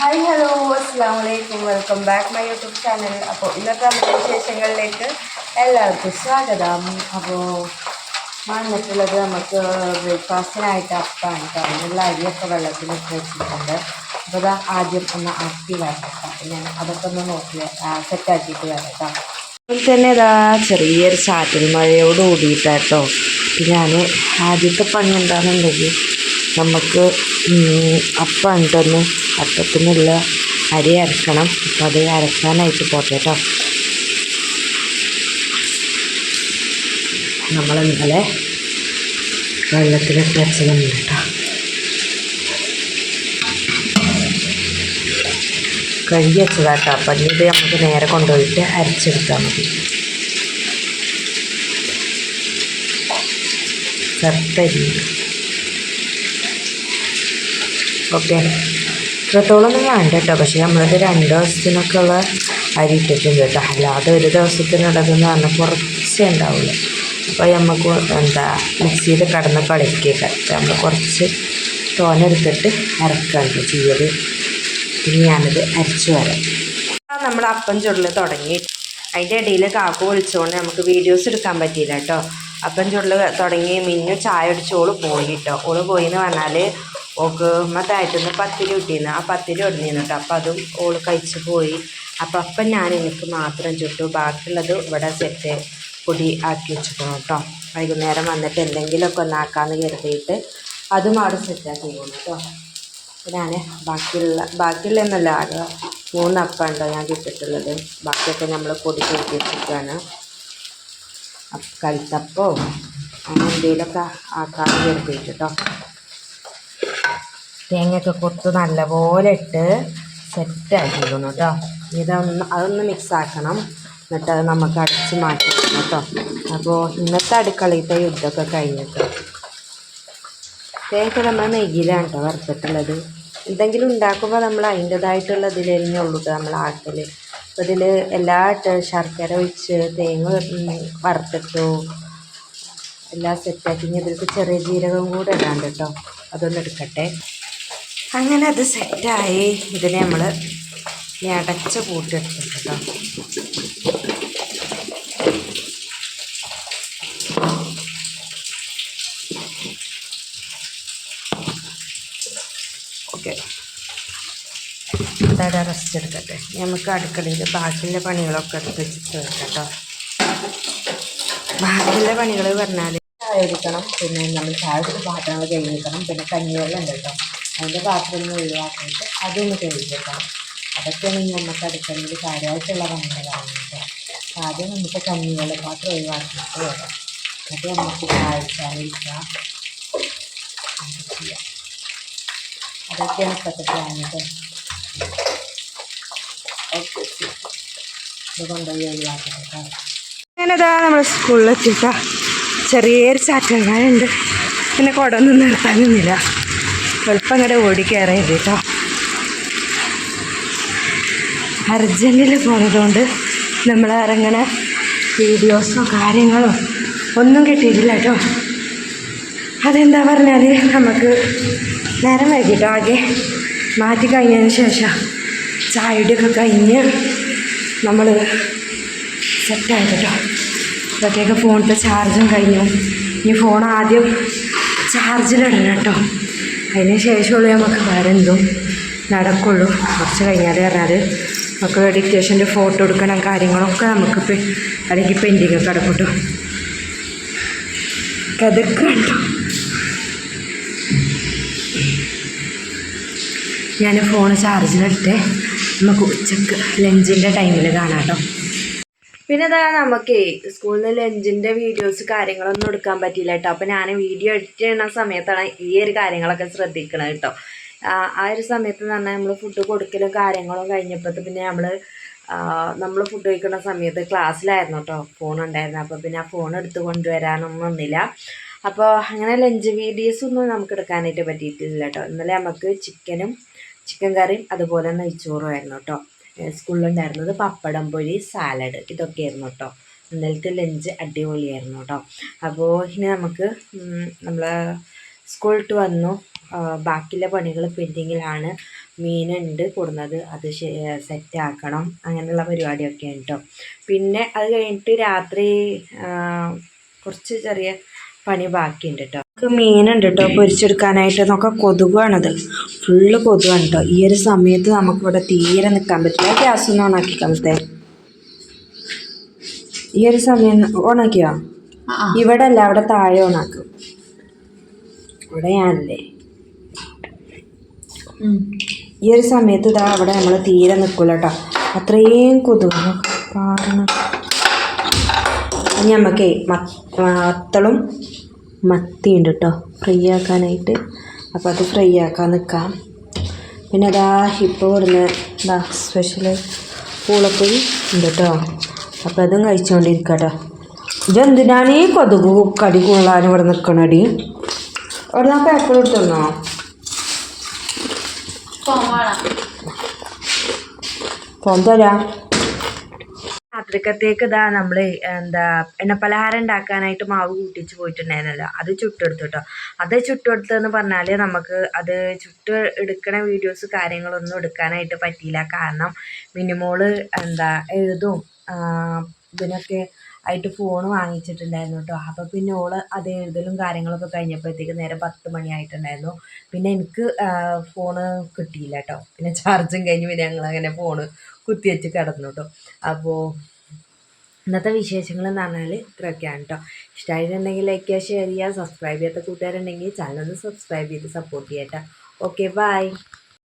Hi hello അസ്സാം വലൈക്കും welcome back my YouTube channel അപ്പോൾ ഇന്നത്തെ നമ്മുടെ വിശേഷങ്ങളിലേക്ക് എല്ലാവർക്കും സ്വാഗതം. അപ്പോൾ വന്നിട്ടുള്ളത് നമുക്ക് ബ്രേക്ക്ഫാസ്റ്റിനായിട്ട് അപ്പാണ്. അതിനുള്ള അരിയൊക്കെ വെള്ളത്തിൽ ഇട്ട് വെച്ചിട്ടുണ്ട്. അപ്പോൾ അതാ ആദ്യം ഒന്ന് ആക്കി വരട്ടെ ഞാൻ അതൊക്കെ ഒന്ന് നോക്കി സെറ്റാക്കിയിട്ട് വരട്ടാം. അതുപോലെ തന്നെ ഇതാ ചെറിയൊരു ചാറ്റൽ മഴയോട് കൂടിയിട്ടാട്ടോ. ഞാൻ ആദ്യത്തെ പണി എന്താണെന്നുണ്ടെങ്കിൽ നമുക്ക് അപ്പം ഉണ്ടെന്ന്. അപ്പത്തിനുള്ള അരി അരക്കണം. അപ്പം അത് അരക്കാനായിട്ട് പോട്ടെ കേട്ടോ നമ്മൾ ഇന്നലെ വെള്ളത്തിലിട്ട് വെച്ചതുണ്ട് കേട്ടോ കഴുകി വെച്ചതാട്ടോ അപ്പം ഇത് നമുക്ക് നേരെ കൊണ്ടുപോയിട്ട് അരച്ചെടുത്താൽ മതി. ചത്തരി ഓക്കെ ഇത്രത്തോളമൊന്നും വേണ്ട കേട്ടോ. പക്ഷേ നമ്മളത് രണ്ട് ദിവസത്തിനൊക്കെ ഉള്ള അരി ഇട്ടിട്ടുണ്ട് കേട്ടോ. അല്ലാതെ ഒരു ദിവസത്തിനുള്ളതെന്ന് പറഞ്ഞാൽ കുറച്ചേ ഉണ്ടാവുള്ളൂ. അപ്പോൾ നമുക്ക് എന്താ മിക്സിയിൽ കടന്ന് കളിക്കുക നമ്മൾ കുറച്ച് തോനെടുത്തിട്ട് അരക്കാണ്ട് ചെയ്യത് ഇനി ഞാനത് അരച്ചു വരാം. നമ്മൾ അപ്പം ചുരുൾ തുടങ്ങി. അതിന്റെ ഇടയിൽ കാക്കു വിളിച്ചുകൊണ്ട് നമുക്ക് വീഡിയോസ് എടുക്കാൻ പറ്റിയില്ല കേട്ടോ. അപ്പം ചുരുൾ തുടങ്ങി മിന്നു ചായ അടിച്ചോൾ പോയി കേട്ടോ. ഓൾ പോയി എന്ന് പറഞ്ഞാൽ ഓക്ക് മതായിട്ടൊന്ന് പത്തിരി കിട്ടിയിരുന്നു ആ പത്തിരി ഇടുന്നിരുന്നു കേട്ടോ. അപ്പം അതും ഓൾ കഴിച്ച് പോയി. അപ്പം അപ്പം ഞാൻ എനിക്ക് മാത്രം ചുട്ടു. ബാക്കിയുള്ളത് ഇവിടെ സെറ്റ് പൊടി ആക്കി വെച്ചിരിക്കണം കേട്ടോ. വൈകുന്നേരം വന്നിട്ട് എന്തെങ്കിലുമൊക്കെ ഒന്ന് ആക്കാമെന്ന് കരുതിയിട്ട് അതും അവിടെ സെറ്റാക്കി പോകുന്നു കേട്ടോ. ഞാൻ ബാക്കിയുള്ള ബാക്കിയുള്ള എന്നല്ല ആകെ മൂന്ന് അപ്പം ഉണ്ടോ ഞാൻ കിട്ടിയിട്ടുള്ളത് ബാക്കിയൊക്കെ നമ്മൾ പൊടി കൊടുത്തി വെച്ചിട്ടാണ് കൽത്തപ്പോ അങ്ങനെ എന്തെങ്കിലുമൊക്കെ ആക്കാമെന്ന് കരുതിയിട്ട് കേട്ടോ. തേങ്ങയൊക്കെ കൊത്ത് നല്ലപോലെ ഇട്ട് സെറ്റാക്കിക്കണം കേട്ടോ ഇതൊന്ന് അതൊന്ന് മിക്സ് ആക്കണം. എന്നിട്ട് അത് നമുക്ക് അടിച്ച് മാറ്റി വെക്കണം കേട്ടോ അപ്പോൾ ഇന്നത്തെ അടുക്കളയിലത്തെ യുദ്ധമൊക്കെ കഴിഞ്ഞിട്ട് തേങ്ങ നമ്മൾ നെയ്യിലാണ് കേട്ടോ വറുത്തിട്ടുള്ളത്. എന്തെങ്കിലും ഉണ്ടാക്കുമ്പോൾ നമ്മൾ അതിന്റെതായിട്ടുള്ള ഇതിൽ കേട്ടോ നമ്മൾ ആക്കൽ അപ്പോൾ ഇതിൽ എല്ലാ ശർക്കര ഒഴിച്ച് തേങ്ങ വറുത്തിട്ടു. എല്ലാം സെറ്റാക്കി ഇതിലേക്ക് ചെറിയ ജീരകം കൂടെ ഇടാണ്ട് കേട്ടോ അതൊന്ന് എടുക്കട്ടെ. അങ്ങനെ അത് സെറ്റായി. ഇതിനെ നമ്മൾ ഇനി അടച്ച് കൂട്ടിയെടുത്തിട്ട് കേട്ടോ. ഓക്കെ. എന്തായാലും റെസ്റ്റ് എടുക്കട്ടെ. നമുക്ക് അടുക്കളയിൽ ബാക്കിയുള്ള പണികളൊക്കെ എടുത്ത് വെച്ചിട്ട് ബാക്കിയുള്ള പണികൾ പറഞ്ഞാൽ ചായ എടുക്കണം പിന്നെ നമ്മൾ ചായ പാത്രങ്ങൾ കഴിഞ്ഞിരിക്കണം പിന്നെ കഞ്ഞിവെള്ളം ഉണ്ട് കേട്ടോ. അതിന്റെ പാത്രം ഒന്ന് ഒഴിവാക്കിയിട്ട് അതൊന്ന് കഴുകിക്കണം അതൊക്കെയാണ് ഇനി നമുക്ക് അടുക്കളയിൽ കാര്യമായിട്ടുള്ള പണികളാണ് കേട്ടോ ആദ്യം നമുക്ക് കഞ്ഞിവെള്ള പാത്രം ഒഴിവാക്കിയിട്ട് വരാം. എന്നിട്ട് നമുക്ക് കാഴ്ചയിരിക്കാം അതൊക്കെയാണ് ഇപ്പോഴത്തെ ഓക്കെ. ഇത് കൊണ്ടുപോയി ഒഴിവാക്കട്ടെ നമ്മൾ സ്കൂളിലെത്തിയിട്ടാ ചെറിയൊരു ചാറ്റൽ പിന്നെ പിന്നെ കുടമൊന്നും നിർത്താനൊന്നുമില്ല. എളുപ്പം അങ്ങോട്ട് ഓടി കയറിയത് കേട്ടോ. അർജന്റിൽ പോണതുകൊണ്ട് നമ്മൾ ഇറങ്ങണ വീഡിയോസോ കാര്യങ്ങളോ ഒന്നും കിട്ടിയിട്ടില്ല കേട്ടോ. അതെന്താ പറഞ്ഞാൽ നമുക്ക് നേരം വൈകിട്ടോ ആകെ. മാറ്റി കഴിഞ്ഞതിന് ശേഷം ചായയുടെയൊക്കെ കഴിഞ്ഞ് നമ്മൾ സെറ്റായിട്ടോ അപ്പോഴത്തേക്ക് ഫോണിന്റെ ചാർജും കഴിഞ്ഞു. ഇനി ഫോൺ ആദ്യം ചാർജിലിടണം കേട്ടോ. അതിന് ശേഷമുള്ളൂ നമുക്ക് വേറെ എന്തും നടക്കുള്ളൂ. കുറച്ച് കഴിഞ്ഞാൽ പറഞ്ഞാൽ നമുക്ക് ഡിക്റ്റേഷന്റെ ഫോട്ടോ എടുക്കണം കാര്യങ്ങളൊക്കെ നമുക്ക് അല്ലെങ്കിൽ ഒക്കെ കിടക്കട്ടോ കഥക്ക് കണ്ടോ ഞാൻ ഫോൺ ചാർജിലിട്ട് നമുക്ക് ഉച്ചയ്ക്ക് ലഞ്ചിന്റെ ടൈമിൽ കാണാം കേട്ടോ. പിന്നെ ഇതാ നമുക്ക് സ്കൂളിൽ നിന്ന് ലഞ്ചിന്റെ വീഡിയോസ് കാര്യങ്ങളൊന്നും എടുക്കാൻ പറ്റിയില്ല കേട്ടോ. അപ്പോൾ ഞാൻ വീഡിയോ എഡിറ്റ് ചെയ്യുന്ന സമയത്താണ് ഈ ഒരു കാര്യങ്ങളൊക്കെ ശ്രദ്ധിക്കണത് കേട്ടോ. ആ ഒരു സമയത്ത് എന്ന് പറഞ്ഞാൽ നമ്മൾ ഫുഡ് കൊടുക്കലും കാര്യങ്ങളും കഴിഞ്ഞപ്പോഴത്തെ പിന്നെ നമ്മൾ നമ്മൾ ഫുഡ് കഴിക്കുന്ന സമയത്ത് ക്ലാസ്സിലായിരുന്നു കേട്ടോ. ഫോൺ ഉണ്ടായിരുന്നു. അപ്പോൾ പിന്നെ ആ ഫോൺ എടുത്ത് കൊണ്ടുവരാനൊന്നും ഒന്നില്ല അപ്പോൾ അങ്ങനെ ലഞ്ച് വീഡിയോസ് ഒന്നും നമുക്ക് എടുക്കാനായിട്ട് പറ്റിയിട്ടില്ല കേട്ടോ. ഇന്നലെ നമുക്ക് ചിക്കനും ചിക്കൻ കറിയും അതുപോലെ നെയ്ച്ചോറും ആയിരുന്നു കേട്ടോ. സ്കൂളിലുണ്ടായിരുന്നത് പപ്പടം പൊരി സാലഡ് ഇതൊക്കെയായിരുന്നു കേട്ടോ. ഇന്നലത്തെ ലഞ്ച് അടിപൊളിയായിരുന്നു കേട്ടോ. അപ്പോൾ ഇനി നമുക്ക് നമ്മൾ സ്കൂളിട്ട് വന്നു. ബാക്കിയുള്ള പണികൾ പെൻഡിങ്ങിലാണ്. മീനുണ്ട് കൊടുന്നത്. അത് സെറ്റ് ആക്കണം. അങ്ങനെയുള്ള പരിപാടിയൊക്കെ ഉണ്ട് കേട്ടോ. പിന്നെ അത് കഴിഞ്ഞിട്ട് രാത്രി കുറച്ച് ചെറിയ പണി ബാക്കിയുണ്ട് കേട്ടോ നമുക്ക് മീനുണ്ട് കേട്ടോ പൊരിച്ചെടുക്കാനായിട്ട് നോക്കാം കൊതുകാണത്. ഫുള്ള് കൊതുകാണ് കേട്ടോ ഈ ഒരു സമയത്ത് നമുക്കിവിടെ തീരെ നിൽക്കാൻ പറ്റില്ല. ഗ്യാസ് ഒന്ന് ഓണാക്കി കളത്തെ ഈ ഒരു സമയം ഓണാക്കിയോ? ഇവിടെ അല്ല അവിടെ താഴെ ഓണാക്കും. ഇവിടെ ഞാനല്ലേ ഈ ഒരു സമയത്ത് ഇതാ അവിടെ നമ്മൾ തീരെ നിൽക്കില്ല കേട്ടോ അത്രയും കൊതുക് ഇനി നമുക്കേ മത്തളും മത്തിയുണ്ട് കേട്ടോ ഫ്രൈ ആക്കാനായിട്ട് അപ്പോൾ അത് ഫ്രൈ ആക്കാൻ നിൽക്കാം പിന്നെ അതാ ഇപ്പോൾ ഇവിടുന്ന് ഇതാ സ്പെഷ്യൽ പൂളപ്പൊരി ഉണ്ട് കേട്ടോ അപ്പോൾ അതും കഴിച്ചുകൊണ്ടിരിക്കുക കേട്ടോ ഇതെന്തിനാണ് ഈ കൊതുക് കടി കൊള്ളാൻ ഇവിടെ നിൽക്കണടി അവിടെ നമുക്ക് പേപ്പർ എടുത്തുന്നോ? ഫോൺ തരാം. രാത്രിക്കത്തേക്ക് ഇതാ നമ്മൾ എന്താ എണ്ണപ്പലഹാരം ഉണ്ടാക്കാനായിട്ട് മാവ് കൂട്ടിച്ച് പോയിട്ടുണ്ടായിരുന്നല്ലോ. അത് ചുട്ടെടുത്തു കേട്ടോ അത് ചുട്ടെടുത്തതെന്ന് പറഞ്ഞാൽ നമുക്ക് അത് ചുട്ട് എടുക്കണ വീഡിയോസ് കാര്യങ്ങളൊന്നും എടുക്കാനായിട്ട് പറ്റിയില്ല. കാരണം മിനിമോൾ എന്താ എഴുതും ഇതിനൊക്കെ ആയിട്ട് ഫോൺ വാങ്ങിച്ചിട്ടുണ്ടായിരുന്നു കേട്ടോ. അപ്പോൾ പിന്നെ ഓൾ അത് എഴുതലും കാര്യങ്ങളൊക്കെ കഴിഞ്ഞപ്പോഴത്തേക്ക് നേരെ പത്ത് മണിയായിട്ടുണ്ടായിരുന്നു പിന്നെ എനിക്ക് ഫോണ് കിട്ടിയില്ല കേട്ടോ. പിന്നെ ചാർജും കഴിഞ്ഞ് പിന്നെ ഞങ്ങളങ്ങനെ ഫോണ് കുത്തിവെച്ച് കിടന്നു കേട്ടോ അപ്പോൾ ഇന്നത്തെ വിശേഷങ്ങൾ എന്ന് പറഞ്ഞാൽ ഇത്രയൊക്കെയാണ് കേട്ടോ ഇഷ്ടമായിട്ടുണ്ടെങ്കിൽ ലൈക്ക് ചെയ്യുക ഷെയർ ചെയ്യുക സബ്സ്ക്രൈബ് ചെയ്യാത്ത കൂട്ടുകാരുണ്ടെങ്കിൽ ചാനൽ ഒന്ന് സബ്സ്ക്രൈബ് ചെയ്ത് സപ്പോർട്ട് ചെയ്യാം കേട്ടോ ഓക്കെ ബൈ